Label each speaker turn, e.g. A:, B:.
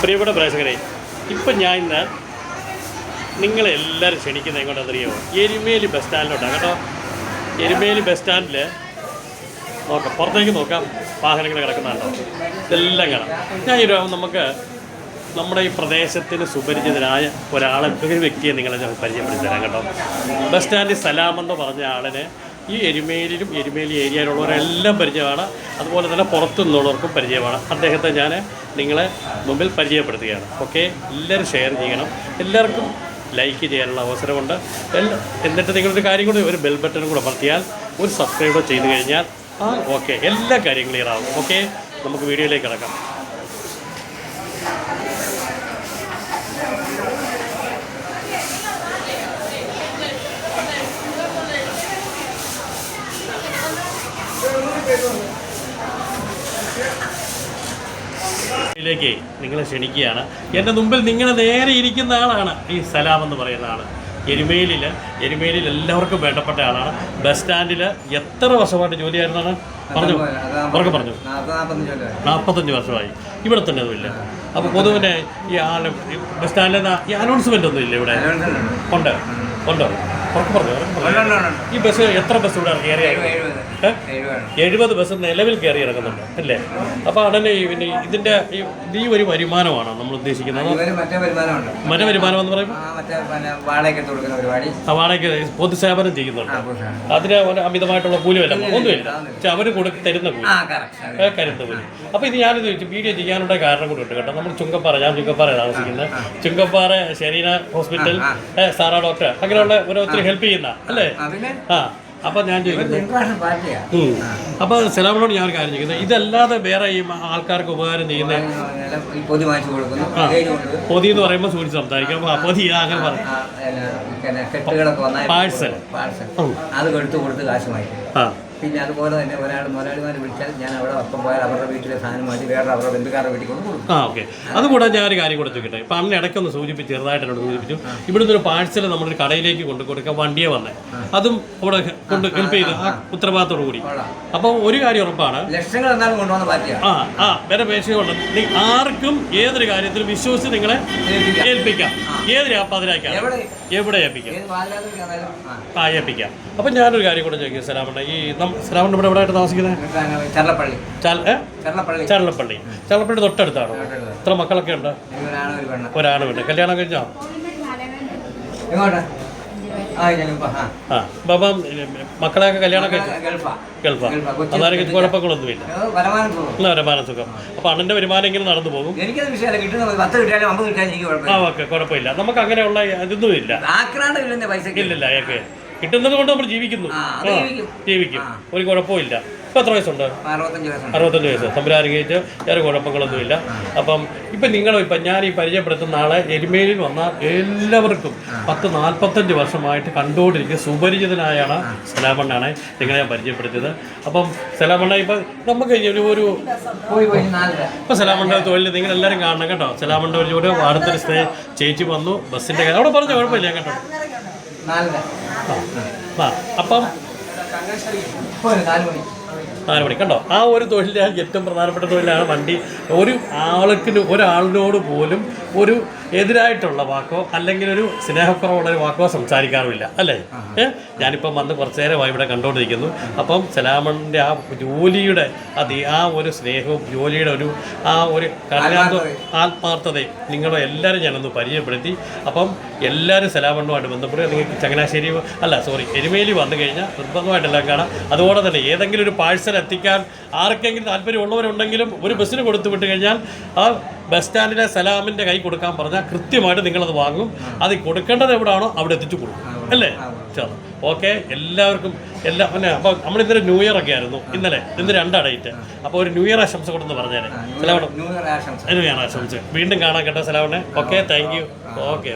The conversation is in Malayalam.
A: പ്രിയപ്പെട്ട പ്രേക്ഷകരെ ഇപ്പം ഞാൻ ഇന്ന് നിങ്ങളെല്ലാവരും ക്ഷണിക്കുന്നത് എങ്ങോട്ടാണെന്നറിയോ എരുമേലി ബസ് സ്റ്റാൻഡിലോട്ടാണ് കേട്ടോ. എരുമേലി ബസ് സ്റ്റാൻഡിൽ നോക്കാം പുറത്തേക്ക് നോക്കാം വാഹനങ്ങൾ കിടക്കുന്നുണ്ടോ ഇതെല്ലാം കാണാം. ഞാൻ ഒരു നമുക്ക് നമ്മുടെ ഈ പ്രദേശത്തിന് സുപരിചിതനായ ഒരാളെ ഒരു വ്യക്തിയെ നിങ്ങളെ പരിചയപ്പെടുത്തി തരാം കേട്ടോ. ബസ് സ്റ്റാൻഡിൽ സലാമെന്ന് പറഞ്ഞ ആളിന് ഈ എരുമേലിലും എരുമേലി ഏരിയയിലുള്ളവരെല്ലാം പരിചയമാണ്. അതുപോലെ തന്നെ പുറത്തു നിന്നുള്ളവർക്കും പരിചയമാണ്. അദ്ദേഹത്തെ ഞാൻ നിങ്ങളെ മുമ്പിൽ പരിചയപ്പെടുത്തുകയാണ്. ഓക്കെ? എല്ലാവരും ഷെയർ ചെയ്യണം. എല്ലാവർക്കും ലൈക്ക് ചെയ്യാനുള്ള അവസരമുണ്ട്. എന്നിട്ട് നിങ്ങളൊരു കാര്യം കൂടി ഒരു ബെൽ ബട്ടൺ കൂടെ അമർത്തിയാൽ ഒരു സബ്സ്ക്രൈബ് ചെയ്തു കഴിഞ്ഞാൽ ആ ഓക്കെ എല്ലാ കാര്യങ്ങളും ക്ലിയർ ആവും. ഓക്കെ? നമുക്ക് വീഡിയോയിലേക്ക് കിടക്കാം. ിലേക്ക് നിങ്ങളെ ക്ഷണിക്കുകയാണ്. എന്റെ മുമ്പിൽ നിങ്ങൾ നേരെ ഇരിക്കുന്ന ആളാണ് ഈ സലാം എന്ന് പറയുന്ന ആൾ എരുമേലിൽ എരുമേലിൽ എല്ലാവർക്കും വേണ്ടപ്പെട്ട ആളാണ്. ബസ് സ്റ്റാൻഡിൽ എത്ര വർഷമായിട്ട് ജോലി ജോലിയായിരുന്നാണ്? പറഞ്ഞു. ഉറക്കെ പറഞ്ഞു. നാൽപ്പത്തഞ്ച് വർഷമായി. ഇവിടെ തന്നെ ഒന്നുമില്ല. അപ്പോൾ പൊതുവിനെ ഈ ആൾ ബസ് സ്റ്റാൻഡിൽ ഈ അനൗൺസ്മെന്റ് ഒന്നും ഇല്ല ഇവിടെ. ഉണ്ട്. ഉണ്ടോ. ഉറക്കെ പറഞ്ഞു ഈ ബസ് എത്ര ബസ് ഇവിടെ ഏ? എഴുപത് ബസ് നിലവിൽ കയറി ഇറങ്ങുന്നുണ്ട് അല്ലേ? അപ്പോൾ അടനെ പിന്നെ ഇതിന്റെ ഈ ഒരു വരുമാനമാണോ നമ്മൾ ഉദ്ദേശിക്കുന്നത്.
B: മറ്റേ
A: വരുമാനം എന്ന് പറയുമ്പോൾ
B: വാടകയ്ക്ക്
A: പൊതുസേവനം ചെയ്യുന്നുണ്ട്. അതിന് അമിതമായിട്ടുള്ള കൂലി വല്ല ഒന്നുമില്ല. പക്ഷെ അവർ കൊടു തരുന്ന കൂലി. കരുത്ത് കൂലി. അപ്പോൾ ഇത് ഞാനിത് വീഡിയോ ചെയ്യാനുള്ള കാരണം കൂടി ഉണ്ട് കേട്ടോ. നമ്മൾ ചുങ്കപ്പാറ ഞാൻ ചുങ്കപ്പാറ താമസിക്കുന്നത്. ചുങ്കപ്പാറ ശരീര ഹോസ്പിറ്റൽ സാറാ സാറ ഡോക്ടർ. അങ്ങനെയുള്ള ഒത്തിരി ഹെൽപ്പ് ചെയ്യുന്ന അല്ലേ?
B: ആ.
A: അപ്പോൾ ഞാൻ ചോദിക്കുന്നത്
B: പാർട്ടിയാ
A: അപ്പോൾ ഞാൻ ഒരു കാര്യം ചോദിക്കുന്നത് ഇതല്ലാതെ വേറെ ഈ ആൾക്കാർക്ക് ഉപകാരം ചെയ്യുന്ന
B: പൊതി
A: എന്ന് പറയുമ്പോൾ സൂചിച്ച് സംസാരിക്കാം അപ്പൊ പൊതി അങ്ങനെ
B: പറഞ്ഞു
A: പാഴ്സൽ.
B: പാഴ്സൽ അത് എടുത്ത് കൊടുത്ത് കാശ് വാങ്ങിക്കും
A: ആ
B: പിന്നെ അതുപോലെ തന്നെ ഒരാൾ മുതലാളിമാർ വിളിച്ചാൽ ഞാൻ അവിടെ ഒപ്പം പോയാൽ അവരുടെ വീട്ടിലെ സാധനം മാറ്റി വേറെ അവരുടെ ബന്ധുക്കാരുടെ വീട്ടിൽ കൊണ്ട് കൊടുക്കും.
A: ആ ഓക്കെ. അതുകൂടാതെ ഞാൻ ഒരു കാര്യം കൂടെ ചോദിക്കട്ടെ? ഇപ്പം അന്ന് ഇടയ്ക്കൊന്ന് സൂചിപ്പിച്ച് ചെറുതായിട്ട് എന്നോട് സൂചിപ്പിച്ചു. ഇവിടുന്ന് ഒരു പാഴ്സൽ നമ്മളൊരു കടയിലേക്ക് കൊണ്ടു കൊടുക്കാൻ വണ്ടിയെ വന്നേ. അതും അവിടെ കൊണ്ട് ഹെൽപ്പ് ചെയ്ത് ഉത്തരവാദിത്തോടു കൂടി. അപ്പോൾ ഒരു കാര്യം ഉറപ്പാണ്.
B: ലക്ഷങ്ങൾ എന്നാലും കൊണ്ടുവന്ന പറ്റിയ
A: ആ ആ വേറെ പേശിയുണ്ട് നി- ആർക്കും ഏതൊരു കാര്യത്തിലും വിശ്വസിച്ച് നിങ്ങളെ
B: ഏൽപ്പിക്കാം.
A: ഏൽപ്പിക്കാം. ഏത് പതിനാക്കാം
B: എവിടെ?
A: എവിടെ ഏൽപ്പിക്കാം?
B: ആ.
A: ഏൽപ്പിക്കാം. അപ്പം ഞാനൊരു കാര്യം കൂടെ ചോദിക്കാം സലാമണ്ണ. ഈ സലാമണ്ണ ഇവിടെ എവിടെയായിട്ട് താമസിക്കുന്നത്?
B: ചരളപ്പള്ളി.
A: ചരളപ്പള്ളി. ചരളപ്പള്ളി. തൊട്ടടുത്താണ്? എത്ര മക്കളൊക്കെ ഉണ്ട്? ഒരാണ് വീട്ട് കല്യാണം കഴിഞ്ഞോ? അപ്പം മക്കളെയൊക്കെ കല്യാണം കഴിച്ചു?
B: ഗൾഫാ.
A: അതായിരിക്കും കുഴപ്പങ്ങളൊന്നുമില്ല
B: ഇല്ല. വരുമാനം
A: സുഖം. അപ്പൊ അണ്ണന്റെ വരുമാനം ഇങ്ങനെ നടന്നു പോകും. ആ ഓക്കെ. കുഴപ്പമില്ല. നമുക്ക് അങ്ങനെയുള്ള ഇതൊന്നും ഇല്ല. ഇല്ലല്ലേ കിട്ടുന്നത് കൊണ്ട് നമ്മൾ ജീവിക്കുന്നു.
B: ജീവിക്കും.
A: ഒരു കുഴപ്പവും കുഴപ്പമില്ല ഇപ്പം എത്ര വയസ്സുണ്ട്?
B: അറുപത്തഞ്ച്
A: വയസ്സ്. തമ്പുരാരുകേറ്റ് വേറെ കുഴപ്പങ്ങളൊന്നുമില്ല. അപ്പം ഇപ്പം നിങ്ങൾ ഇപ്പം ഞാൻ ഈ പരിചയപ്പെടുത്തുന്ന ആളെ എരുമേലിൽ വന്ന എല്ലാവർക്കും പത്ത് നാൽപ്പത്തഞ്ച് വർഷമായിട്ട് കണ്ടുകൊണ്ടിരിക്കുന്ന സുപരിചിതനായാണ് സലാമണ്ണാണ് നിങ്ങളെ ഞാൻ പരിചയപ്പെടുത്തിയത്. അപ്പം സലാമണ്ണ ഇപ്പം നമുക്ക് ഒരു ഒരു ഇപ്പം സലാമണ്ണ തൊഴിൽ നിങ്ങൾ എല്ലാവരും കാണണം കേട്ടോ. സലാമണ്ണ ഒരു അടുത്തൊരു സ്റ്റേ ചേച്ചി വന്നു ബസ്സിന്റെ കാര്യം അവിടെ പറഞ്ഞു കുഴപ്പമില്ല കേട്ടോ.
B: നാലര.
A: അപ്പം? അപ്പം
B: പോയി നാല് മണി
A: കണ്ടോ? ആ ഒരു തൊഴിലിന്റെ ഏറ്റവും പ്രധാനപ്പെട്ട തൊഴിലാണ് വണ്ടി. ഒരു ആൾക്കിന് ഒരാളിനോട് പോലും ഒരു എതിരായിട്ടുള്ള വാക്കോ അല്ലെങ്കിൽ ഒരു സ്നേഹക്കുറവുള്ള ഒരു വാക്കോ സംസാരിക്കാറുമില്ല അല്ലേ? ഏഹ് ഞാനിപ്പം വന്ന് കുറച്ച് നേരമായി ഇവിടെ കണ്ടുകൊണ്ടിരിക്കുന്നു അപ്പം സലാമണിന്റെ ആ ജോലിയുടെ അത് ആ ഒരു സ്നേഹവും ജോലിയുടെ ഒരു ആ ഒരു കല്യാണ ആത്മാർത്ഥതയും. നിങ്ങളെ എല്ലാവരും ഞാനൊന്ന് പരിചയപ്പെടുത്തി. അപ്പം എല്ലാവരും സലാമണ്ണുമായിട്ട് ബന്ധപ്പെടുക. അല്ലെങ്കിൽ ചങ്ങനാശ്ശേരി അല്ല സോറി എരുമേലി വന്നു കഴിഞ്ഞാൽ നിർബന്ധമായിട്ടെല്ലാം കാണാം. അതുപോലെ തന്നെ ഏതെങ്കിലും ഒരു പാഴ്സൽ എത്തിക്കാൻ ആർക്കെങ്കിലും താല്പര്യമുള്ളവരുണ്ടെങ്കിലും ഒരു ബസ്സിന് കൊടുത്തു വിട്ട് കഴിഞ്ഞാൽ ആ ബസ് സ്റ്റാൻഡിലെ സലാമിന്റെ കൈ കൊടുക്കാൻ പറഞ്ഞാൽ കൃത്യമായിട്ട് നിങ്ങളത് വാങ്ങും. അത് കൊടുക്കേണ്ടത് എവിടെയാണോ അവിടെ എത്തിച്ചു കൊടുക്കും. അല്ലേ? ചേർന്ന് ഓക്കെ? എല്ലാവർക്കും എല്ലാ പിന്നെ അപ്പോൾ നമ്മൾ ഇന്നലെ ന്യൂ ഇയർ ഒക്കെ ആയിരുന്നു. ഇന്നലെ. ഇന്ന് രണ്ടാ ഡേറ്റ്. അപ്പോൾ ഒരു ന്യൂ ഇയർ ആശംസ കൊടുത്ത് പറഞ്ഞേനെ സലാമണ്ണ
B: ന്യൂ ഇയർ ആശംസ.
A: ന്യൂ ഇയർ ആശംസ. വീണ്ടും കാണാൻ കേട്ടോ സലാമണ്ണെ ഓക്കെ താങ്ക് യു. ഓക്കെ.